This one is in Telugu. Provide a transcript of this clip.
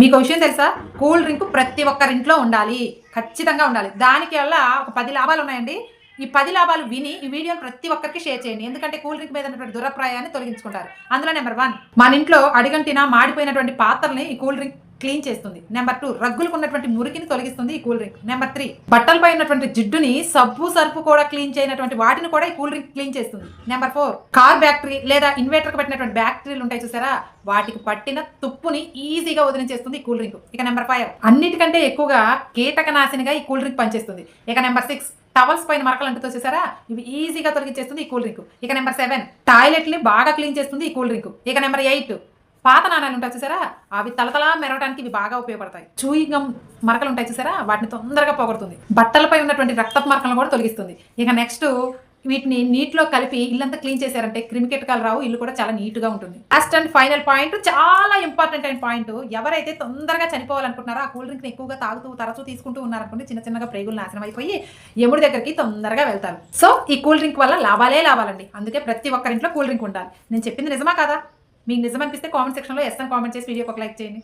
మీకు విషయం తెలుసా? కూల్ డ్రింక్ ప్రతి ఒక్కరింట్లో ఉండాలి. ఖచ్చితంగా ఉండాలి. దానికి వల్ల ఒక పది లాభాలు ఉన్నాయండి. ఈ పది లాభాలు విని ఈ వీడియోని ప్రతి ఒక్కరికి షేర్ చేయండి. ఎందుకంటే కూల్ డ్రింక్ మీద ఉన్నటువంటి దురప్రాయాన్ని తొలగించుకుంటారు. అందులో నెంబర్ వన్ మన ఇంట్లో అడిగంటిన మాడిపోయినటువంటి పాత్రల్ని ఈ కూల్ డ్రింక్ క్లీన్ చేస్తుంది. నెంబర్ టూ రగ్గులకు ఉన్నటువంటి మురికిని తొలగిస్తుంది ఈ కూల్ డ్రింక్. నెంబర్ త్రీ బట్టలపై ఉన్నటువంటి జిడ్డుని సబ్బు సర్పు కూడా క్లీన్ చేయనటువంటి వాటిని కూడా ఈ కూల్ డ్రింక్ క్లీన్ చేస్తుంది. నెంబర్ ఫోర్ కార్ బ్యాక్టరీ లేదా ఇన్వర్టర్కి పెట్టినటువంటి బ్యాక్టరీలు ఉంటాయి చూసారా? వాటికి పట్టిన తుప్పుని ఈజీగా వదిలించేస్తుంది ఈ కూల్ డ్రింక్. ఇక నెంబర్ ఫైవ్ అన్నిటికంటే ఎక్కువగా కీటకనాశినిగా ఈ కూల్ డ్రింక్ పనిచేస్తుంది. ఇక నెంబర్ సిక్స్ టవల్స్ పైన మరకలు అంటుతో చూసారా? ఇవి ఈజీగా తొలగించేస్తుంది ఈ కూల్ డ్రింక్. ఇక నెంబర్ సెవెన్ టాయిలెట్ని బాగా క్లీన్ చేస్తుంది ఈ కూల్ డ్రింక్. ఇక నెంబర్ ఎయిట్ పాత నాణాలు ఉంటాయి చూసారా? అవి తలతలా మెరవడానికి ఇవి బాగా ఉపయోగపడతాయి. చూయింగ్ గమ్ మరకలు ఉంటాయి చూసారా? వాటిని తొందరగా పోగొడుతుంది. బట్టలపై ఉన్నటువంటి రక్తపు మరకలను కూడా తొలగిస్తుంది. ఇక నెక్స్ట్ వీటిని నీటిలో కలిపి ఇల్లంతా క్లీన్ చేశారంటే క్రిమికెటకాలు రావు ఇల్లు కూడా చాలా నీట్గా ఉంటుంది. లాస్ట్ అండ్ ఫైనల్ పాయింట్ చాలా ఇంపార్టెంట్ అయిన పాయింట్ ఎవరైతే తొందరగా చనిపోవాలనుకుంటున్నారో ఆ కూల్ డ్రింక్ని ఎక్కువగా తాగుతూ తరచూ తీసుకుంటూ ఉన్నారనుకుంటే చిన్న చిన్నగా ప్రేగులు నాశనం అయిపోయి ఎముడి దగ్గరికి తొందరగా వెళ్తారు. సో ఈ కూల్ డ్రింక్ వల్ల లాభాలే లాభాలండి. అందుకే ప్రతి ఒక్కరింట్లో కూల్ డ్రింక్ ఉండాలి. నేను చెప్పింది నిజమా కదా? మీకు నిజం అనిపిస్తే కామెంట్ సెక్షన్లో ఎస్ అని కామెంట్ చేసి వీడియోకి ఒక లైక్ చేయండి.